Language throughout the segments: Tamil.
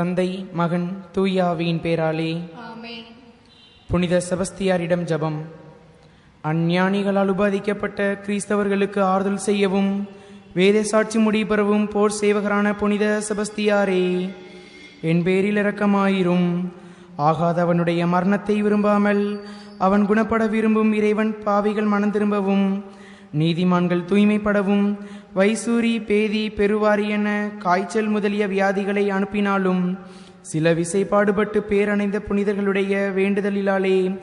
தந்தை மகன் தூயாவியின் பேராலே. புனித செபஸ்தியாரிடம் ஜெபம். அஞ்ஞானிகளால் உபாதிக்கப்பட்ட கிறிஸ்தவர்களுக்கு ஆறுதல் செய்யவும் வேத சாட்சி முடிபெறவும் போர் சேவகரான புனித செபஸ்தியாரே. என் பேரில் இரக்கமாயிரும். ஆகாதவனுடைய மரணத்தை விரும்பாமல் அவன் குணப்பட விரும்பும் இறைவன் பாவிகள் மனம் திரும்பவும் நீதிமான்கள் தூய்மைப்படவும் வைசூரி பேதி பெருவாரி என காய்ச்சல் முதலிய வியாதிகளை அனுப்பினாலும் சில விசைப்பாடுபட்டு பேரணைந்த புனிதர்களுடைய வேண்டுதலிலாலே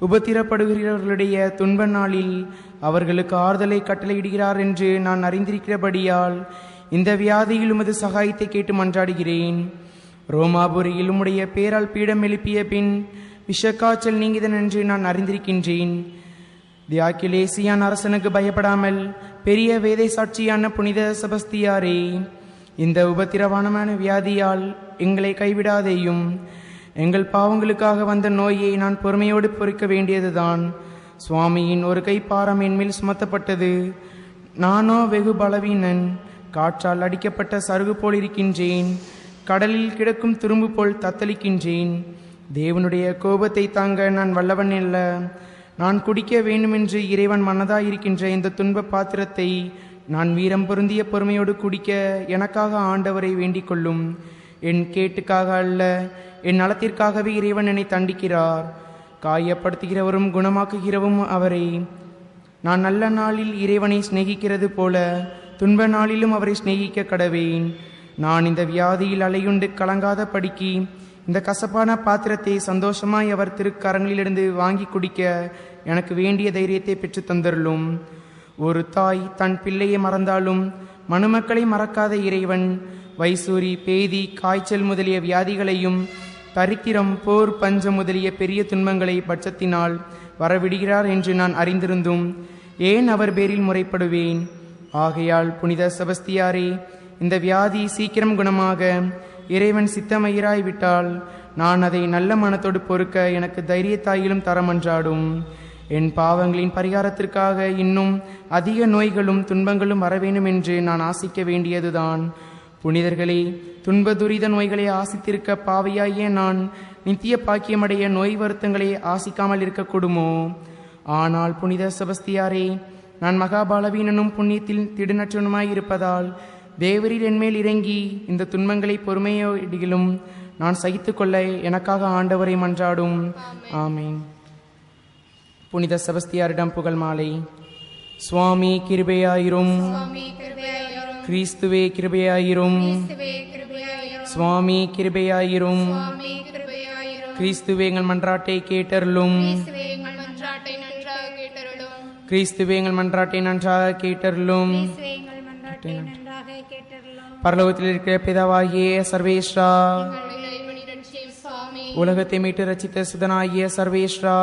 உபத்திரப்படுகிறவர்களுடைய துன்ப நாளில் அவர்களுக்கு ஆறுதலை கட்டளையிடுகிறார் என்று நான் அறிந்திருக்கிறபடியால் இந்த வியாதியில் உமது சகாயத்தை கேட்டு மன்றாடுகிறேன். ரோமாபுரியில் உம்முடைய பேரால் பீடம் எழுப்பிய பின் விஷக்காய்ச்சல் நீங்கிதன் என்று நான் அறிந்திருக்கின்றேன். தியாக்கிலேசியான் அரசனுக்கு பயப்படாமல் பெரிய வேதை சாட்சியான புனித செபஸ்தியாரே இந்த உபத்திரவானமான வியாதியால் எங்களை கைவிடாதேயும் எங்கள் பாவங்களுக்காக வந்த நோயை நான் பொறுமையோடு பொறுக்க வேண்டியதுதான். சுவாமியின் ஒரு கை பாரம் என்மேல் சுமத்தப்பட்டது. நானோ வெகு பலவீனன் காற்றால் அடிக்கப்பட்ட சருகு போல் இருக்கின்றேன் கடலில் கிடக்கும் துரும்பு போல் தத்தளிக்கின்றேன். தேவனுடைய கோபத்தை தாங்க நான் வல்லவன் அல்ல. நான் குடிக்க வேண்டுமென்று இறைவன் மனதாயிருக்கின்ற இந்த துன்ப பாத்திரத்தை நான் வீரம் பொருந்திய பொறுமையோடு குடிக்க எனக்காக ஆண்டவரை வேண்டிக் கொள்ளும் என் கேட்டுக்காக அல்ல என் நலத்திற்காகவே இறைவன் என்னை தண்டிக்கிறார். காயப்படுத்துகிறவரும் குணமாக்குகிறவும் அவரை. நான் நல்ல நாளில் இறைவனை சிநேகிக்கிறது போல துன்ப நாளிலும் அவரை சிநேகிக்க கடவேன். நான் இந்த வியாதியில் அலையுண்டு கலங்காத படிக்கு இந்த கசப்பான பாத்திரத்தை சந்தோஷமாய் அவர் திருக்கரங்களிலிருந்து வாங்கி குடிக்க எனக்கு வேண்டிய தைரியத்தை பெற்று தந்தருளும். ஒரு தாய் தன் பிள்ளையை மறந்தாலும் மணுமக்களை மறக்காத இறைவன் வைசூரி பேதி காய்ச்சல் முதலிய வியாதிகளையும் தரித்திரம் போர் பஞ்சம் முதலிய பெரிய துன்பங்களை பட்சத்தினால் வரவிடுகிறார் என்று நான் அறிந்திருந்தும் ஏன் அவர் பேரில் முறைப்படுவேன்? ஆகையால் புனித செபஸ்தியாரே இந்த வியாதி சீக்கிரம் குணமாக இறைவன் சித்தமயிராய்விட்டால் நான் அதை நல்ல மனத்தோடு பொறுக்க எனக்கு தைரியத்தாயிலும் தரமன்றாடும். என் பாவங்களின் பரிகாரத்திற்காக இன்னும் அதிக நோய்களும் துன்பங்களும் வர வேண்டும் என்று நான் ஆசிக்க வேண்டியதுதான். புனிதர்களே துன்ப துரித நோய்களை ஆசித்திருக்க பாவியாகிய நான் நித்திய பாக்கியமடைய நோய் வருத்தங்களை ஆசிக்காமல் இருக்கக்கூடுமோ? ஆனால் புனித செபஸ்தியாரே நான் மகாபாலவீனனும் புண்ணியத்தில் திடுநற்றனுமாய் இருப்பதால் தேவரில் என்மேல் இறங்கி இந்த துன்பங்களை பொறுமையோடிகளும் நான் சகித்துக்கொள்ள எனக்காக ஆண்டவரை மன்றாடும். ஆமேன். புனித செபஸ்தியாரிடம் புகழ் மாலை. சுவாமி கிருபையாயிரும். கிறிஸ்துவே கிருபையாயிரும். சுவாமி கிருபையாயிரும். கிறிஸ்துவே எங்கள் மன்றாட்டை கேட்டருளும். கிறிஸ்துவே எங்கள் மன்றாட்டை நன்றாக கேட்டருளும். பரலோகத்தில் இருக்கிற பிதாவாகிய சர்வேஸ்ரா. உலகத்தை மீட்டு ரச்சித்த சுதனாகிய சர்வேஸ்ரா.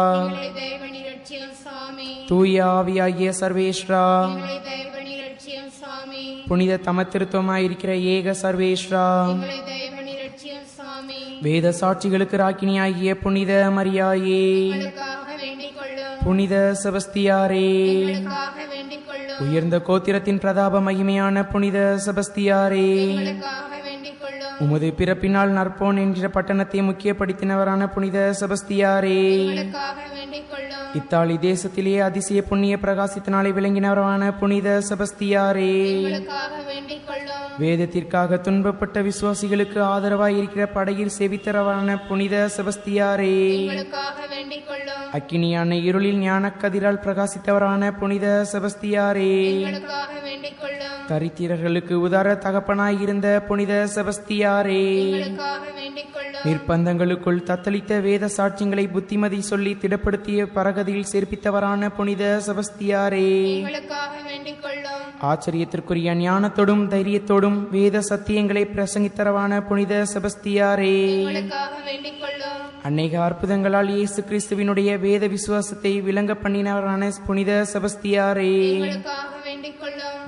சுவாமி தூய ஆவியாகிய சர்வேஸ்ரா. எங்களை தேவனி ரட்சியும் சுவாமி புனித தமத்திருத்தமாயிருக்கிற ஏக சுவாமி வேத சாட்சிகளுக்கு ராக்கினியாகிய புனித மரியாயே. புனித செபஸ்தியாரே. உயர்ந்த கோத்திரத்தின் பிரதாப மகிமையான புனித செபஸ்தியாரே. உமது பிறப்பினால் நற்போன் என்கிற பட்டணத்தை முக்கியப்படுத்தினவரான புனித செபஸ்தியாரே. இத்தாலி தேசத்திலே அதிசய புண்ணிய பிரகாசத்தினாலே விளங்கினவரான புனித செபஸ்தியாரே. வேதத்திற்காக துன்பப்பட்ட விசுவாசிகளுக்கு ஆதரவாய் இருக்கிற படையில் செவித்தரவான புனித செபஸ்தியாரே. அக்கினியான இருளில் ஞானக் கதிரால் பிரகாசித்தவரான புனித செபஸ்தியாரே. தரித்திரர்களுக்கு உதார தகப்பனாய் இருந்த புனித செபஸ்தியாரே. நிர்பந்தங்களுக்குள் தத்தளித்த வேத சாட்சியங்களை புத்திமதி சொல்லி திடப்படுத்திய பரகதியில் சேர்ப்பித்தவரான புனித செபஸ்தியாரே. ஆச்சரியத்திற்குரிய ஞானத்தோடும் தைரியத்தோடும் வேத சத்தியங்களை பிரசங்கித்தரவான புனித செபஸ்தியாரே. அநேக அற்புதங்களால் இயேசு கிறிஸ்துவினுடைய வேத விசுவாசத்தை விளங்க பண்ணினவரான புனித செபஸ்தியாரே.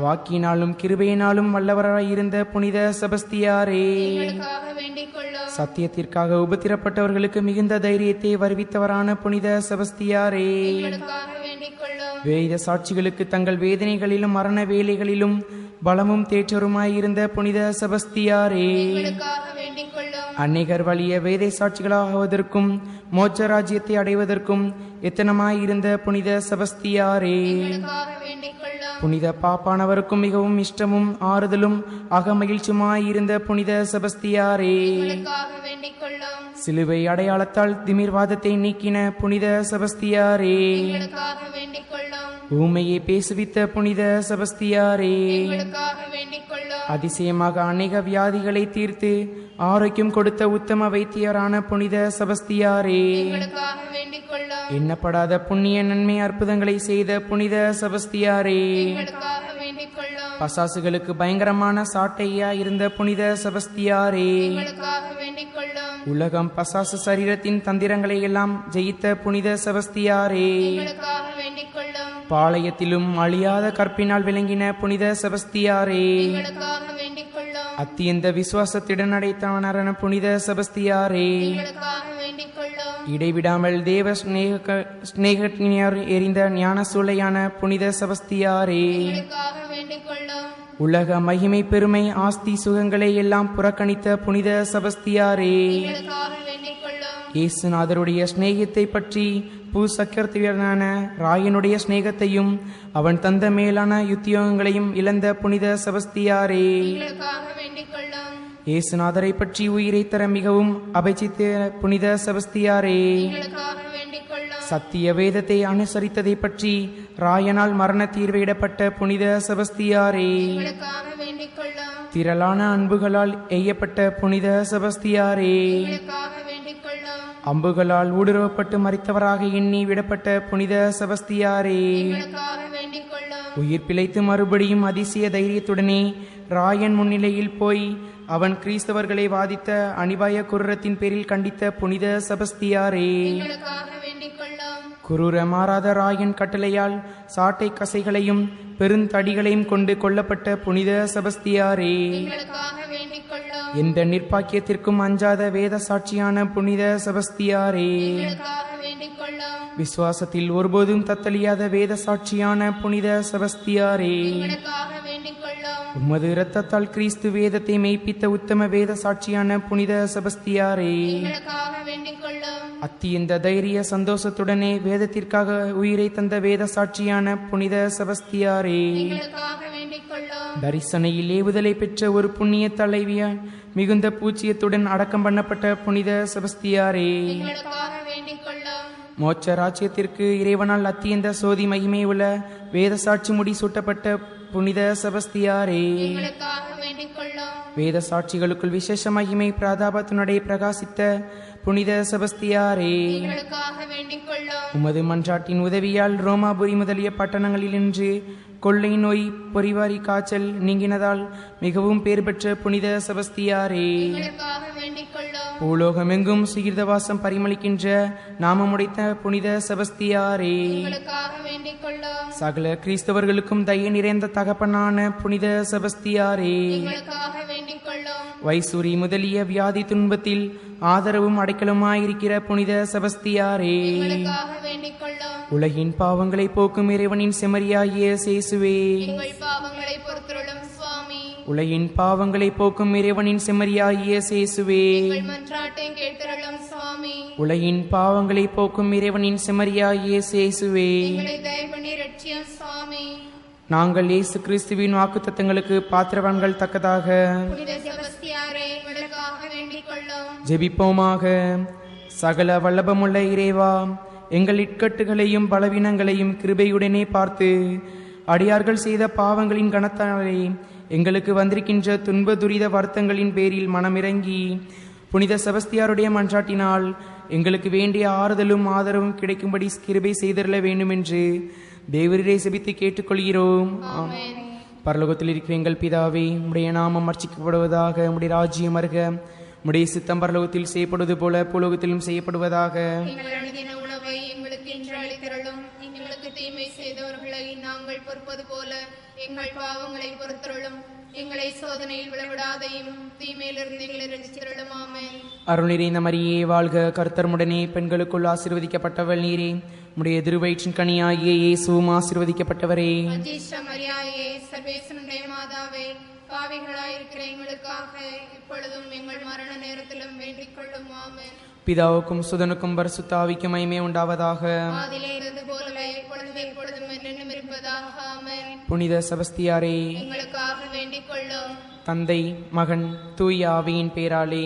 வாக்கினாலும் கிருபையினாலும் வல்லவராய் இருந்த புனித செபஸ்தியாரே. சத்தியத்திற்காக உபத்திரப்பட்டவர்களுக்கு மிகுந்த தைரியத்தை வருவித்தவரான புனித செபஸ்தியாரே. வேத சாட்சிகளுக்கு தங்கள் வேதனைகளிலும் மரண வேலைகளிலும் பலமும் தேற்றருமாயிருந்த புனித செபஸ்தியாரே. அன்னிகர் வழிய வேதை சாட்சிகளாகுவதற்கும் மோட்ச ராஜ்யத்தை அடைவதற்கும் எத்தனமாயிருந்த புனித செபஸ்தியாரே. புனித பாப்பானவருக்கும் மிகவும் இஷ்டமும் ஆறுதலும் அகமகிழ்ச்சியுமாயிருந்த புனித செபஸ்தியாரே. சிலுவை அடையாளத்தால் திமிர்வாதத்தை நீக்கின புனித செபஸ்தியாரே. ஊமையை பேசுவித்த புனித செபஸ்தியாரே. அதிசயமாக அநேக வியாதிகளை தீர்த்து ஆரோக்கியம் கொடுத்த உத்தம வைத்தியரான புனித செபஸ்தியாரே. எண்ணப்படாத புண்ணிய நன்மை அற்புதங்களை செய்த புனித செபஸ்தியாரே. பசாசுகளுக்கு பயங்கரமான சாட்டையா இருந்த புனித செபஸ்தியாரே. உலகம் பசாசு சரீரத்தின் தந்திரங்களை எல்லாம் ஜெயித்த புனித செபஸ்தியாரே. பாளையத்திலும் அழியாத கற்பினால் விளங்கின புனித செபஸ்தியாரே. அத்தியந்த விசுவாசத்துடன் அடைத்தவனரான புனித செபஸ்தியாரே. இடைவிடாமல் தேவ ஸ்நேக ஸ்நேகத்தினர் எரிந்த ஞான சூளையான புனித செபஸ்தியாரே. உலக மகிமை பெருமை ஆஸ்தி சுகங்களை எல்லாம் புறக்கணித்த புனித செபஸ்தியாரே. இயேசுநாதருடைய சிநேகத்தை பற்றி பூசக்கர்த்தியனான ராயனுடைய சிநேகத்தையும் அவன் தந்த மேலான யுத்தியோகங்களையும் இழந்த புனித செபஸ்தியாரே. இயேசுநாதரை பற்றி உயிரை தர மிகவும் அபைச்சித்த புனித செபஸ்தியாரே சத்திய வேதத்தை அனுசரித்ததை பற்றி ராயனால் மரண தீர்வையிடப்பட்ட புனித செபஸ்தியாரே. திரளான அன்புகளால் எய்யப்பட்ட புனித செபஸ்தியாரே. அம்புகளால் ஊடுருவப்பட்டு மறித்தவராக எண்ணி விடப்பட்ட புனித செபஸ்தியாரே. உயிர் பிழைத்து மறுபடியும் அதிசய தைரியத்துடனே ராயன் முன்னிலையில் போய் அவன் கிறிஸ்தவர்களை வாதித்த அனிபாய குரத்தின் பேரில் கண்டித்த புனித செபஸ்தியாரே. குரூர மாறாத ராயன் கட்டளையால் சாட்டை கசைகளையும் பெருந்தடிகளையும் கொண்டு கொல்லப்பட்ட புனித செபஸ்தியாரே. எந்த நிர்பாக்கியத்திற்கும் அஞ்சாத வேத சாட்சியான புனித செபஸ்தியாரே. விசுவாசத்தில் ஒருபோதும் தத்தளியாத வேத சாட்சியான புனித செபஸ்தியாரே. உமது இரத்தத்தால் கிறிஸ்து வேதத்தை மெய்ப்பித்த உத்தம வேத சாட்சியான புனித செபஸ்தியாரே. அத்தியந்த தைரிய சந்தோஷத்துடனே வேதத்திற்காக உயிரை தந்த வேத சாட்சியான புனித செபஸ்தியாரே. தரிசனையில் ஏவுதலை பெற்ற ஒரு புண்ணிய தலைவியால் மிகுந்த பூச்சியத்துடன் அடக்கம் பண்ணப்பட்ட புனித செபஸ்தியாரே. மோட்ச ராஜ்யத்திற்கு இறைவனால் அத்தியந்த சோதி மகிமை உள்ள வேத சாட்சி முடி சூட்டப்பட்ட புனித செபஸ்தியாரே. வேத சாட்சிகளுக்குள் விசேஷ மகிமை பிராதாபத்தினுடைய பிரகாசித்த புனித செபஸ்தியாரே. உமது மன்றாட்டின் உதவியால் ரோமாபுரி முதலிய பட்டணங்களிலின்று கொள்ளை நோய் பொறிவாரி காய்ச்சல் நீங்கினதால் மிகவும் பேர் பெற்ற புனித செபஸ்தியாரே. பூலோகமெங்கும் சுகிர்தவாசம் பரிமளிக்கின்ற நாமமுடைத்த புனித செபஸ்தியாரே. சகல கிறிஸ்தவர்களுக்கும் தய நிறைந்த தகப்பனான புனித செபஸ்தியாரே. வைசூரி முதலிய வியாதி துன்பத்தில் ஆதரவும் அடைக்கலுமாயிருக்கிற புனித செபஸ்தியாரே. உலகின் பாவங்களை போக்கும் இறைவனின் செமரியாகிய சேசுவே. பாவங்களை பொறுத்தருளும். சுவாமி உலகின் பாவங்களை போக்கும் இறைவனின் செம்மறியாகிய சேசுவே உலகின் பாவங்களை போக்கும் இறைவனின் செம்மறியாகிய சேசுவே நாங்கள் இயேசு கிறிஸ்துவின் வாக்குத்தத்தங்களுக்கு பாத்திரவான்கள் தக்கதாக. ஜெபிப்போமாக. சகல வல்லபமுள்ள இறைவா எங்கள் இட்கட்டுகளையும் பலவீனங்களையும் கிருபையுடனே பார்த்து அடியார்கள் செய்த பாவங்களின் கனத்தாலே எங்களுக்கு வந்திருக்கின்ற துன்ப துரித வருத்தங்களின் பேரில் மனமிறங்கி புனித செபஸ்தியாருடைய மன்றாட்டினால் எங்களுக்கு வேண்டிய ஆறுதலும் ஆதரவும் கிடைக்கும்படி கிருபை செய்தருள வேண்டும் என்று தேவரீரை செபித்து கேட்டுக்கொள்கிறோம். பரலோகத்தில் இருக்கிற எங்கள் பிதாவே உடைய நாமம் அர்ச்சிக்கப்படுவதாக உடைய ராஜ்யம் அருக உடைய சித்தம் பரலோகத்தில் செய்யப்படுவது போல பூலோகத்திலும் செய்யப்படுவதாக நாங்கள் பொறுப்பது போல எங்கள் பாவங்களை பொறுத்தருளும். எங்களை மரியே வாழ்க கர்த்தர்முடனே பெண்களுக்குள் ஆசீர்வதிக்கப்பட்டவள் நீரே. உடைய திருவயிற்றின் கனியாகிய இயேசுவும் ஆசீர்வதிக்கப்பட்டவரே. மாதாவே பாவிகளாயிருக்கிற எங்களுக்காக இப்பொழுதும் எங்கள் மரண நேரத்திலும் வேண்டிக் கொள்ளும். பிதாவுக்கும் சுதனுக்கும் பரிசுத்தாவிக்கும் மைமே உண்டாவதாக. புனித செபஸ்தியாரே வேண்டிக் கொள்ளும் தந்தை மகன் தூய் ஆவியின் பேராலே